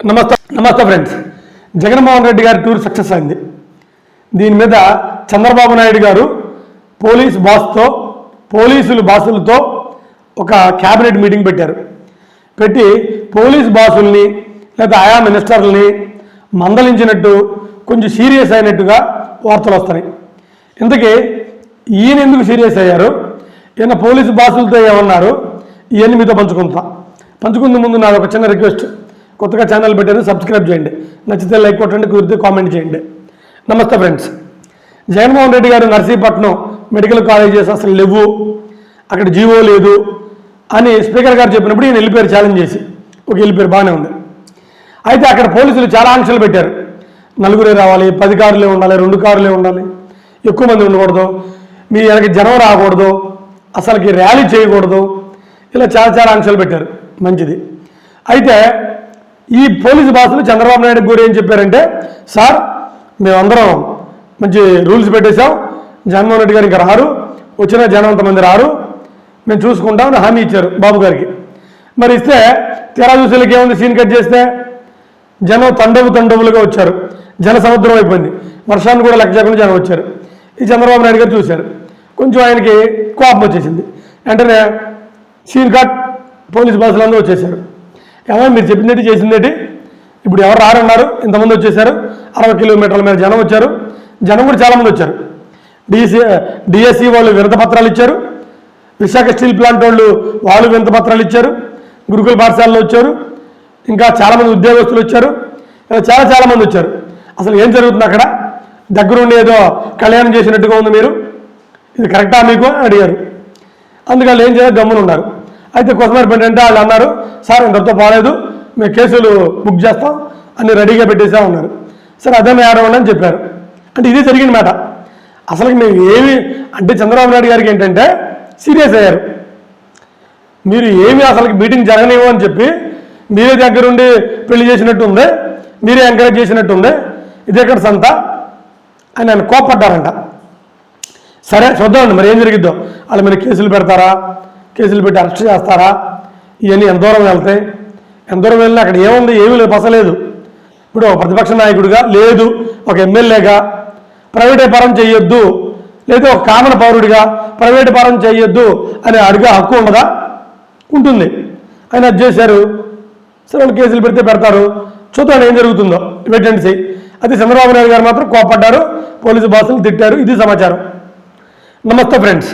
నమస్తే నమస్తే ఫ్రెండ్స్ జగన్మోహన్ రెడ్డి గారి టూర్ సక్సెస్ అయింది. దీని మీద చంద్రబాబు నాయుడు గారు పోలీస్ బాస్తో పోలీసులు బాసులతో ఒక క్యాబినెట్ మీటింగ్ పెట్టారు. పెట్టి పోలీస్ బాసుల్ని లేదా ఆయా మినిస్టర్లని మందలించినట్టు కొంచెం సీరియస్ అయినట్టుగా వార్తలు వస్తున్నాయి. ఇంతకీ ఈయన ఎందుకు సీరియస్ అయ్యారు? ఈయన పోలీసు బాసులతో ఏమన్నారు? ఇవన్నీ మీతో పంచుకుంటా పంచుకుంది ముందు నాది ఒక చిన్న రిక్వెస్ట్ కొత్తగా ఛానల్ పెట్టాను సబ్స్క్రైబ్ చేయండి. నచ్చితే లైక్ కొట్టండి కుదిరితే కామెంట్ చేయండి. నమస్తే ఫ్రెండ్స్ జగన్మోహన్ రెడ్డి గారు నర్సీపట్నం మెడికల్ కాలేజెస్ అసలు లేవు. అక్కడ జీవో లేదు అని స్పీకర్ గారు చెప్పినప్పుడు ఈయన వెళ్ళిపోయారు ఛాలెంజ్ చేసి. ఒక వెళ్ళిపోయారు బాగానే ఉంది. అయితే అక్కడ పోలీసులు చాలా ఆంక్షలు పెట్టారు. నలుగురే రావాలి పది కార్లే ఉండాలి రెండు కార్లే ఉండాలి. ఎక్కువ మంది ఉండకూడదు. మీ వెనక జనం రాకూడదు. అసలుకి ర్యాలీ చేయకూడదు. ఇలా చాలా చాలా ఆంక్షలు పెట్టారు. మంచిది. అయితే ఈ పోలీసు బాసులు చంద్రబాబు నాయుడు గురి ఏం చెప్పారంటే సార్ మేమందరం మంచి రూల్స్ పెట్టేశాం. జగన్మోహన్ రెడ్డి గారు ఇంకా రారు. వచ్చిన జనం అంతమంది రారు. మేము చూసుకుంటామని హామీ ఇచ్చారు బాబు గారికి. మరి ఇస్తే తీరా చూసేలకి ఏముంది? సీన్ కట్ చేస్తే జనం తండవు తండవులుగా వచ్చారు. జన సముద్రం అయిపోయింది వర్షాన్ని కూడా లెక్క చేయకుండా జనం వచ్చారు. ఈ చంద్రబాబు నాయుడు గారు చూశారు. కొంచెం ఆయనకి కోపం వచ్చేసింది. వెంటనే సీన్ కట్ పోలీస్ బస్సులు వచ్చేసారు ఏమో మీరు చెప్పినట్టు చేసిందేటి? ఇప్పుడు ఎవరు రారన్నారు? ఇంతమంది వచ్చేసారు. అరవై కిలోమీటర్ల మీద జనం వచ్చారు. జనం కూడా చాలామంది వచ్చారు. డిసి డిఎస్సి వాళ్ళు వినత పత్రాలు ఇచ్చారు. విశాఖ స్టీల్ ప్లాంట్ వాళ్ళు వాళ్ళు వినత పత్రాలు ఇచ్చారు. గురుకుల పాఠశాలలో వచ్చారు. ఇంకా చాలామంది ఉద్యోగస్తులు వచ్చారు. ఇలా చాలా చాలామంది వచ్చారు. అసలు ఏం జరుగుతుంది అక్కడ? దగ్గరుండి ఏదో కళ్యాణం చేసినట్టుగా ఉంది మీరు? ఇది కరెక్టా మీకు? అని అడిగారు. అందుకని ఏం చేయాలి గమ్మున ఉన్నారు అయితే కొసమారి పెట్టంటే వాళ్ళు అన్నారు సార్ ఇంతతో బాగాలేదు మేము కేసులు బుక్ చేస్తాం అన్ని రెడీగా పెట్టేసా ఉన్నారు. సార్ అదే మేడం అని చెప్పారు. అంటే ఇదే జరిగిన మాట. అసలు మేము ఏమి అంటే చంద్రబాబు నాయుడు గారికి ఏంటంటే సీరియస్ అయ్యారు. మీరు ఏమి అసలు మీటింగ్ జరగనివ్వు అని చెప్పి మీరే దగ్గరుండి పెళ్ళి చేసినట్టు ఉంది మీరే ఎంకరేజ్ చేసినట్టు ఉంది ఇది ఎక్కడ సంత? అని ఆయన కోప్పడ్డారంట. సరే చూద్దామండి మరి ఏం జరిగిద్దో? వాళ్ళు మీరు కేసులు పెడతారా? కేసులు పెట్టి అరెస్ట్ చేస్తారా? ఇవన్నీ ఎంత దూరం వెళ్తాయి ఎంత దూరం వెళ్ళినా అక్కడ ఏముంది? ఏమీ లేదు పసలేదు ఇప్పుడు ఒక ప్రతిపక్ష నాయకుడిగా లేదు ఒక ఎమ్మెల్యేగా ప్రైవేట్ పరం చేయొద్దు లేదా ఒక కామన్ పౌరుడిగా ప్రైవేట్ పరం చేయొద్దు అని అడిగే హక్కు ఉండదా? ఉంటుంది. ఆయన అది చేశారు. సరే వాళ్ళు కేసులు పెడితే పెడతారు. చూద్దాం ఏం జరుగుతుందో. వెయిట్ అది చంద్రబాబు నాయుడు గారు మాత్రం కోపడ్డారు పోలీసు బాసులు తిట్టారు. ఇది సమాచారం. నమస్తే ఫ్రెండ్స్.